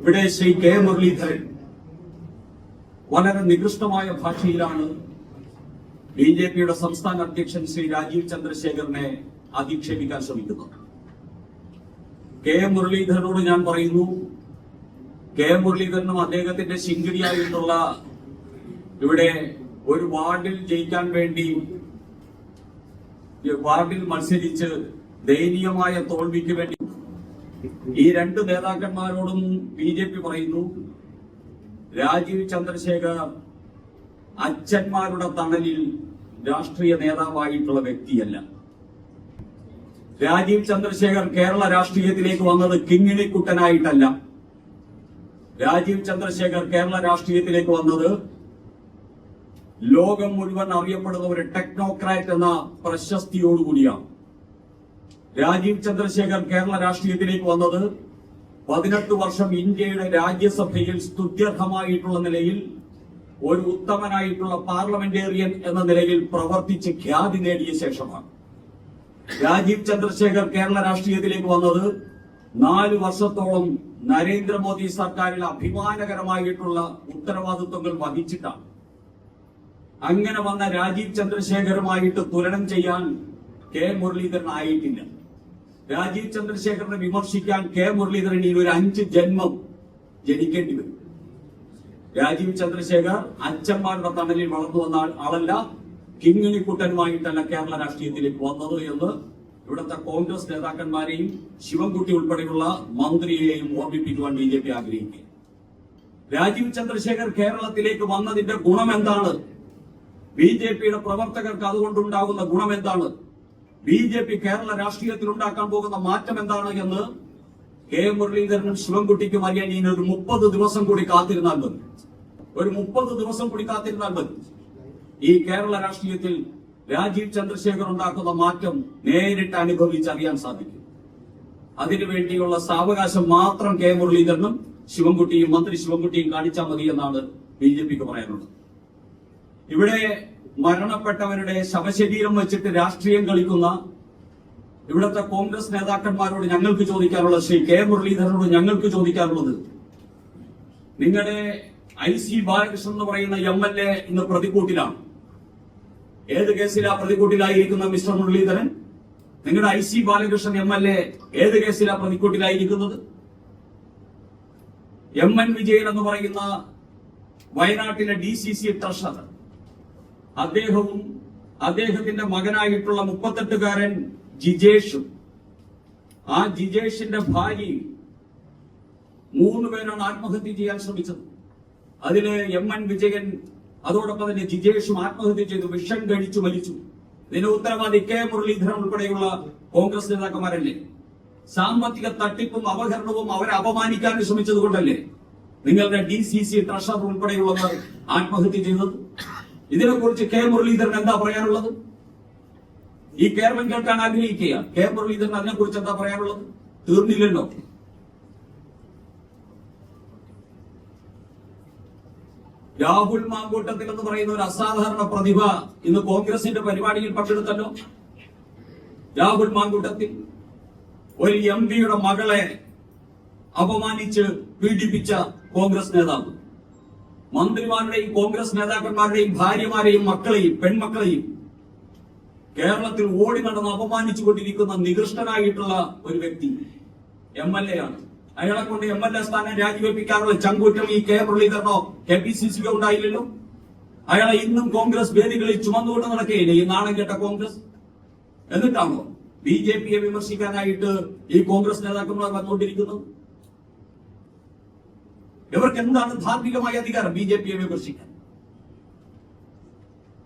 ഇവിടെ ശ്രീ കെ മുരളീധരൻ വളരെ നികൃഷ്ടമായ ഭാഷയിലാണ് ബി ജെ പിയുടെ സംസ്ഥാന അധ്യക്ഷൻ ശ്രീ രാജീവ് ചന്ദ്രശേഖരനെ അധിക്ഷേപിക്കാൻ ശ്രമിക്കുന്നത്. കെ മുരളീധരനോട് ഞാൻ പറയുന്നു കെ മുരളീധരനും അദ്ദേഹത്തിന്റെ ശിങ്കിടിയായിട്ടുള്ള ഇവിടെ ഒരു വാർഡിൽ ജയിക്കാൻ വേണ്ടി വാർഡിൽ മത്സരിച്ച് ദയനീയമായ തോൽവിക്ക് വേണ്ടി ഈ രണ്ട് നേതാക്കന്മാരോടും ബി ജെ പി പറയുന്നു രാജീവ് ചന്ദ്രശേഖർ അച്ഛന്മാരുടെ തണലിൽ രാഷ്ട്രീയ നേതാവായിട്ടുള്ള വ്യക്തിയല്ല. രാജീവ് ചന്ദ്രശേഖർ കേരള രാഷ്ട്രീയത്തിലേക്ക് വന്നത് കിങ്ങിണിക്കുട്ടനായിട്ടല്ല. രാജീവ് ചന്ദ്രശേഖർ കേരള രാഷ്ട്രീയത്തിലേക്ക് വന്നത് ലോകം മുഴുവൻ അറിയപ്പെടുന്ന ഒരു ടെക്നോക്രാറ്റ് എന്ന പ്രശസ്തിയോടുകൂടിയാണ്. രാജീവ് ചന്ദ്രശേഖർ കേരള രാഷ്ട്രീയത്തിലേക്ക് വന്നത് പതിനെട്ട് വർഷം ഇന്ത്യയുടെ രാജ്യസഭയിൽ സ്തുത്യർഹമായിട്ടുള്ള നിലയിൽ ഒരു ഉത്തമനായിട്ടുള്ള പാർലമെന്റേറിയൻ എന്ന നിലയിൽ പ്രവർത്തിച്ച് ഖ്യാതി നേടിയ ശേഷമാണ്. രാജീവ് ചന്ദ്രശേഖർ കേരള രാഷ്ട്രീയത്തിലേക്ക് വന്നത് നാല് വർഷത്തോളം നരേന്ദ്രമോദി സർക്കാരിൽ അഭിമാനകരമായിട്ടുള്ള ഉത്തരവാദിത്വങ്ങൾ വഹിച്ചിട്ടാണ്. അങ്ങനെ വന്ന രാജീവ് ചന്ദ്രശേഖരുമായിട്ട് തുലനം ചെയ്യാൻ കെ മുരളീധരൻ ആയിട്ടില്ല. രാജീവ് ചന്ദ്രശേഖരനെ വിമർശിക്കാൻ കെ മുരളീധരൻ ഇനി ഒരു അഞ്ച് ജന്മം ജനിക്കേണ്ടി വരും. രാജീവ് ചന്ദ്രശേഖർ അച്ഛന്മാരുടെ തണലിൽ വളർന്നു വന്ന ആളല്ല. കിങ്ങിണിക്കുട്ടനുമായിട്ടല്ല കേരള രാഷ്ട്രീയത്തിലേക്ക് വന്നത് എന്ന് ഇവിടുത്തെ കോൺഗ്രസ് നേതാക്കന്മാരെയും ശിവൻകുട്ടി ഉൾപ്പെടെയുള്ള മന്ത്രിയെയും ഓർമ്മിപ്പിക്കുവാൻ ബി ജെ പി ആഗ്രഹിക്കുക രാജീവ് ചന്ദ്രശേഖർ കേരളത്തിലേക്ക് വന്നതിന്റെ ഗുണം എന്താണ്? ബി ജെ പിയുടെ പ്രവർത്തകർക്ക് അതുകൊണ്ടുണ്ടാകുന്ന ഗുണം എന്താണ്? ബി ജെ പി കേരള രാഷ്ട്രീയത്തിൽ ഉണ്ടാക്കാൻ പോകുന്ന മാറ്റം എന്താണ് എന്ന് കെ മുരളീധരനും ശിവൻകുട്ടിക്കും അറിയാൻ ഇനി ഒരു മുപ്പത് ദിവസം കൂടി കാത്തിരുന്നാൽ മതി. ഒരു മുപ്പത് ദിവസം കൂടി കാത്തിരുന്നാൽ മതി. ഈ കേരള രാഷ്ട്രീയത്തിൽ രാജീവ് ചന്ദ്രശേഖർ ഉണ്ടാക്കുന്ന മാറ്റം നേരിട്ട് അനുഭവിച്ചറിയാൻ സാധിക്കും. അതിനുവേണ്ടിയുള്ള സാവകാശം മാത്രം കെ മുരളീധരനും ശിവൻകുട്ടിയും മന്ത്രി ശിവൻകുട്ടിയും കാണിച്ചാൽ മതി എന്നാണ് ബി ജെ പിക്ക് പറയാനുള്ളത്. ഇവിടെ മരണപ്പെട്ടവരുടെ ശവശരീരം വെച്ചിട്ട് രാഷ്ട്രീയം കളിക്കുന്ന ഇവിടുത്തെ കോൺഗ്രസ് നേതാക്കന്മാരോട് ഞങ്ങൾക്ക് ചോദിക്കാനുള്ളത് ശ്രീ കെ മുരളീധരനോട് ഞങ്ങൾക്ക് ചോദിക്കാനുള്ളത് നിങ്ങളുടെ ഐ സി ബാലകൃഷ്ണൻ എന്ന് പറയുന്ന എം എൽ എ ഇന്ന് പ്രതിക്കൂട്ടിലാണ്. ഏത് കേസിലാ പ്രതിക്കൂട്ടിലായിരിക്കുന്ന മിസ്റ്റർ മുരളീധരൻ? നിങ്ങളുടെ I C Balakrishnan M L A ഏത് കേസിലാ പ്രതിക്കൂട്ടിലായിരിക്കുന്നത്? എം എൻ വിജയൻ എന്ന് പറയുന്ന വയനാട്ടിലെ ഡി സി സി ട്രഷറർ അദ്ദേഹവും അദ്ദേഹത്തിന്റെ മകനായിട്ടുള്ള മുപ്പത്തെട്ടുകാരൻ ജിജേഷും ആ ജിജേഷിന്റെ ഭാര്യയും മൂന്ന് പേരാണ് ആത്മഹത്യ ചെയ്യാൻ ശ്രമിച്ചത്. അതിൽ എം എൻ വിജയൻ അതോടൊപ്പം തന്നെ ജിജേഷും ആത്മഹത്യ ചെയ്തു വിഷം കഴിച്ചു മരിച്ചു. ഇതിന് ഉത്തരവാദി കെ മുരളീധരൻ ഉൾപ്പെടെയുള്ള കോൺഗ്രസ് നേതാക്കന്മാരല്ലേ? സാമ്പത്തിക തട്ടിപ്പും അപഹരണവും അവരെ അപമാനിക്കാൻ ശ്രമിച്ചത് കൊണ്ടല്ലേ നിങ്ങളുടെ ഡി സി സി ട്രഷറർ ഉൾപ്പെടെയുള്ളവർ ആത്മഹത്യ ചെയ്തത്? ഇതിനെക്കുറിച്ച് കെ മുരളീധരൻ എന്താ പറയാനുള്ളത്? ഈ കേരളം കേൾക്കാൻ ആഗ്രഹിക്കുക. കെ മുരളീധരൻ അതിനെ കുറിച്ച് എന്താ പറയാനുള്ളത്? തീർന്നില്ലല്ലോ. രാഹുൽ മാങ്കൂട്ടത്തിൽ എന്ന് പറയുന്ന ഒരു അസാധാരണ പ്രതിഭ ഇന്ന് കോൺഗ്രസിന്റെ പരിപാടിയിൽ പങ്കെടുത്തല്ലോ. രാഹുൽ മാങ്കൂട്ടത്തിൽ ഒരു എം പിയുടെ മകളെ അപമാനിച്ച് പീഡിപ്പിച്ച കോൺഗ്രസ് നേതാവ്. മന്ത്രിമാരുടെയും കോൺഗ്രസ് നേതാക്കന്മാരുടെയും ഭാര്യമാരെയും മക്കളെയും പെൺമക്കളെയും കേരളത്തിൽ ഓടി നടന്ന് അപമാനിച്ചു കൊണ്ടിരിക്കുന്ന നികൃഷ്ടനായിട്ടുള്ള ഒരു വ്യക്തി എം എൽ എ ആണ്. അയാളെ കൊണ്ട് എം എൽ എ സ്ഥാനം രാജിവെപ്പിക്കാനുള്ള ചങ്കൂറ്റം ഈ കെ മുരളീധരനോ കെ പി സി സിക്കോ ഉണ്ടായില്ലല്ലോ? അയാളെ ഇന്നും കോൺഗ്രസ് വേദികളിൽ ചുമന്നുകൊണ്ട് നടക്കുകയില്ലേ? ഈ നാണം കേട്ട കോൺഗ്രസ്? എന്നിട്ടാണോ ബി ജെ പിയെ വിമർശിക്കാനായിട്ട് ഈ കോൺഗ്രസ് നേതാക്കന്മാർ വന്നുകൊണ്ടിരിക്കുന്നത്? ഇവർക്ക് എന്താണ് ധാർമ്മികമായ അധികാരം? ബി ജെ പിയെ വിമർശിക്കാൻ.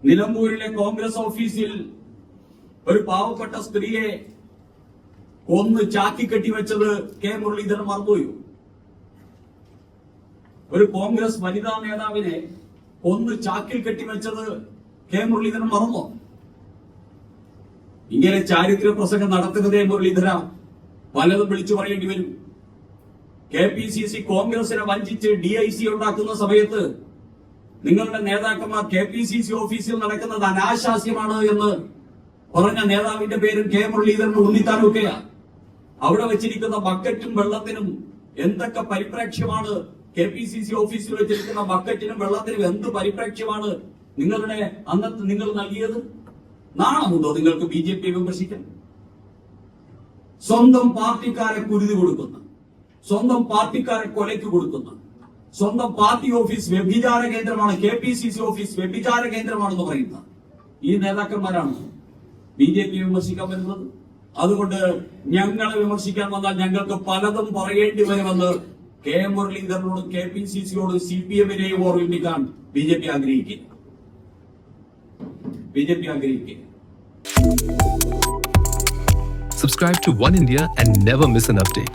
നിലമ്പൂരിലെ കോൺഗ്രസ് ഓഫീസിൽ ഒരു പാവപ്പെട്ട സ്ത്രീയെ ഒന്ന് ചാക്കി കെട്ടിവെച്ചത് കെ മുരളീധരൻ മറന്നുപോയോ. ഒരു കോൺഗ്രസ് വനിതാ നേതാവിനെ ഒന്ന് ചാക്കിൽ കെട്ടിവെച്ചത് കെ മുരളീധരൻ മറന്നോ? ഇങ്ങനെ ചാരിത്ര പ്രസംഗം നടത്തുന്നതേ മുരളീധര പലതും വിളിച്ചു പറയേണ്ടി വരും. കെ പി സി സി കോൺഗ്രസിനെ വഞ്ചിച്ച് ഡി ഐ സി ഉണ്ടാക്കുന്ന സമയത്ത് നിങ്ങളുടെ നേതാക്കന്മാർ കെ പി സി സി ഓഫീസിൽ നടക്കുന്നത് അനാശാസ്യമാണ് എന്ന് പറഞ്ഞ നേതാവിന്റെ പേരും കെ മുരളീധരൻ ഉണ്ണിത്താനൊക്കെയാ അവിടെ വെച്ചിരിക്കുന്ന ബക്കറ്റും വെള്ളത്തിനും എന്തൊക്കെ പരിപ്രേക്ഷ്യമാണ് കെ പി സി സി ഓഫീസിൽ വെച്ചിരിക്കുന്ന ബക്കറ്റിനും വെള്ളത്തിനും എന്ത് പരിപ്രേക്ഷ്യമാണ് നിങ്ങളുടെ അന്നത്തെ നിങ്ങൾ നൽകിയത്? നാണമുണ്ടോ നിങ്ങൾക്ക് ബി ജെ പി വിമർശിക്കാൻ സ്വന്തം പാർട്ടിക്കാരെ കുരുതി കൊടുക്കുന്ന. സ്വന്തം പാർട്ടിക്കാരെ കൊലയ്ക്ക് കൊടുക്കുന്ന. സ്വന്തം പാർട്ടി ഓഫീസ് വ്യഭിചാര കേന്ദ്രമാണ് K P C C office വ്യഭിചാര കേന്ദ്രമാണെന്ന് പറയുന്ന ഈ നേതാക്കന്മാരാണ് ബി ജെ പി വിമർശിക്കാൻ വരുന്നത്. അതുകൊണ്ട് ഞങ്ങളെ വിമർശിക്കാൻ വന്നാൽ ഞങ്ങൾക്ക് പലതും പറയേണ്ടി വരുമെന്ന് കെ എം മുരളീധരനോടും കെ പി സി സിയോടും സി പി എമ്മിനെയും ഓർമ്മിപ്പിക്കാൻ ബി ജെ പി ആഗ്രഹിക്കുക ബി ജെ പി ആഗ്രഹിക്കുക Subscribe to One India and never miss an update.